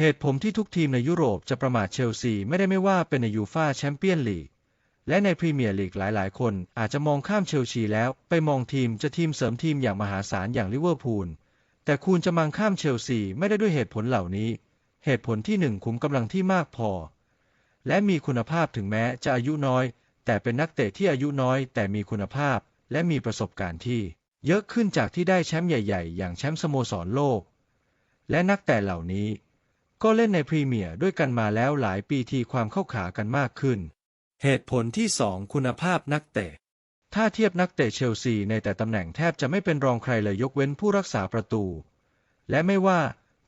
เหตุผมที่ทุกทีมในยุโรปจะประมาทเชลซีไม่ได้ไม่ว่าเป็นในยูฟาแชมเปี้ยนลีกและในพรีเมียร์ลีกหลายๆ คนอาจจะมองข้ามเชลซีแล้วไปมองทีมจะทีมเสริมทีมอย่างมหาศาลอย่างลิเวอร์พูล แต่คุณจะมังข้ามเชลซีไม่ได้ด้วยเหตุผลเหล่านี้ เหตุผลที่หนึ่งขุมกำลังที่มากพอ และมีคุณภาพถึงแม้จะอายุน้อย แต่เป็นนักเตะที่อายุน้อยแต่มีคุณภาพ และมีประสบการณ์ที่ เยอะขึ้นจากที่ได้แชมป์ใหญ่ ๆ อย่างแชมป์สโมสรโลก และนักเตะเหล่านี้ ก็เล่นในพรีเมียร์ด้วยกันมาแล้วหลายปีทีความเข้าขากันมากขึ้น เหตุผลที่ 2 คุณภาพนักเตะ ถ้าเทียบนักเตะเชลซีในแต่ตำแหน่งแทบจะไม่เป็นรองใครเลยยกเว้นผู้รักษาประตู และไม่ว่า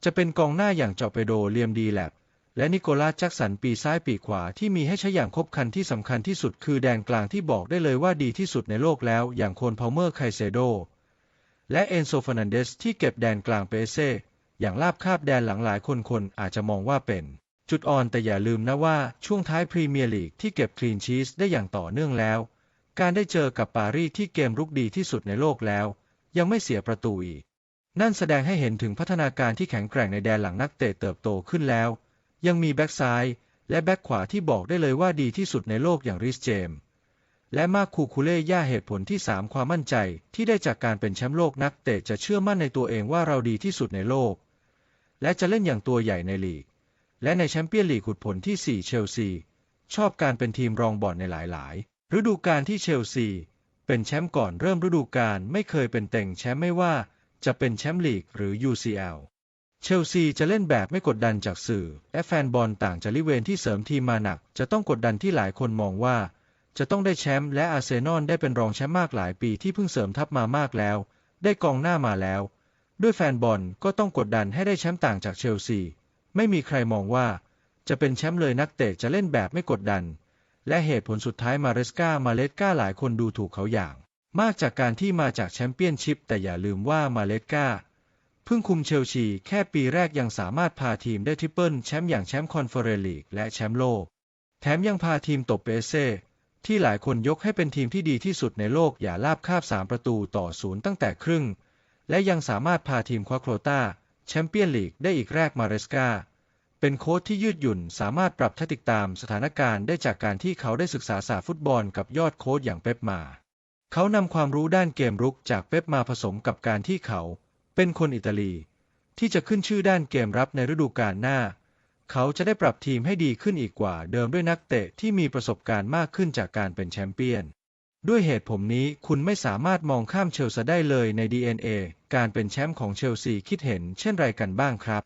จะเป็นกองหน้าอย่างจอเปโดเลียมดีแลบและนิโคลัสแจ็กสันปีซ้ายปีขวาที่มีให้ใช้อย่างครบครันที่สำคัญที่สุดคือแดนกลางที่บอกได้เลยว่าดีที่สุดในโลกแล้วอย่างโคนพาวเมอร์ไคเซโด และเอนโซฟานันเดสที่เก็บแดนกลางเปเซ่ อย่างลาบคาบแดนหลังหลายคนคนอาจจะมองว่าเป็น จุดอ่อนแต่อย่าลืมนะว่าช่วงท้ายพรีเมียร์ลีกที่เก็บคลีนชีสได้อย่างต่อเนื่องแล้ว การได้เจอกับปารีสที่เกมรุกดีที่สุดในโลกแล้ว ยังไม่เสียประตูอีก นั่นแสดงให้เห็นถึงพัฒนาการที่แข็งแกร่งในแดนหลังนักเตะเติบโตขึ้นแล้ว ยังมีแบ็กซ้ายและแบ็กขวาที่บอกได้เลยว่าดีที่สุดในโลกอย่างริสเจม และมาคูคูเล่ย่าเหตุผลที่ 3 ความมั่นใจที่ได้จากการเป็นแชมป์โลกนักเตะจะเชื่อมั่นในตัวเองว่าเราดีที่สุดในโลก และจะเล่นอย่างตัวใหญ่ในลีก และในแชมเปี้ยนลีกขุดผลที่ 4 เชลซี ชอบการเป็นทีมรองบอลในหลายๆ ฤดูกาลที่เชลซี เป็นแชมป์ก่อนเริ่มฤดูกาลไม่เคยเป็นเต็งแชมป์ไม่ว่าจะเป็นแชมป์ลีกหรือ UCL เชลซีจะเล่นแบบไม่กดดันจากสื่อ และแฟนบอลต่างจากลิเวนที่เสริมทีมมาหนัก จะต้องกดดันที่หลายคนมองว่า จะต้องได้แชมป์และอาร์เซนอลได้เป็นรองแชมป์มากหลายปีที่เพิ่งเสริมทัพมามากแล้ว ได้กองหน้ามาแล้ว ด้วยแฟนบอลก็ต้องกดดันให้ได้แชมป์ต่างจากเชลซี ไม่มีใครมองว่าจะเป็นแชมป์เลยนักเตะจะเล่นแบบไม่กดดัน และเหตุผลสุดท้ายมาเรสกามาเลสกาหลายคนดูถูกเขาอย่าง มากจากการที่มาจากแชมเปี้ยนชิพแต่อย่าลืมว่ามาเลสกาเพิ่งคุมเชลซีแค่ปีแรกยังสามารถพาทีมได้ทริปเปิลแชมป์อย่างแชมป์คอนเฟอเรนซ์ลีกและแชมป์โลก แถมยังพาทีมตบเปเซ่ที่หลายคนยกให้เป็นทีมที่ดีที่สุดในโลกอย่าลาบคาบ3ประตูต่อศูนย์ตั้งแต่ครึ่ง และยังสามารถพาทีมคว้าโคต้าแชมเปี้ยนลีกได้อีกแรกมาเรสกาเป็นโค้ชที่ยืดหยุ่นสามารถปรับแทคติกตามสถานการณ์ได้จากการที่เขาได้ศึกษาศาสตร์ฟุตบอลกับยอดโค้ชอย่างเป๊ปมา เขานำความรู้ด้านเกมรุกจากเป๊ปมาผสมกับการที่เขา เป็นคนอิตาลี ที่จะขึ้นชื่อด้านเกมรับในฤดูกาลหน้า เขาจะได้ปรับทีมให้ดีขึ้นอีกกว่าเดิมด้วยนักเตะที่มีประสบการณ์มากขึ้นจากการเป็นแชมเปี้ยน ด้วยเหตุผมนี้คุณไม่สามารถมองข้ามเชลซีได้เลยใน DNA การเป็นแชมป์ของเชลซีคิดเห็นเช่นไรกันบ้างครับ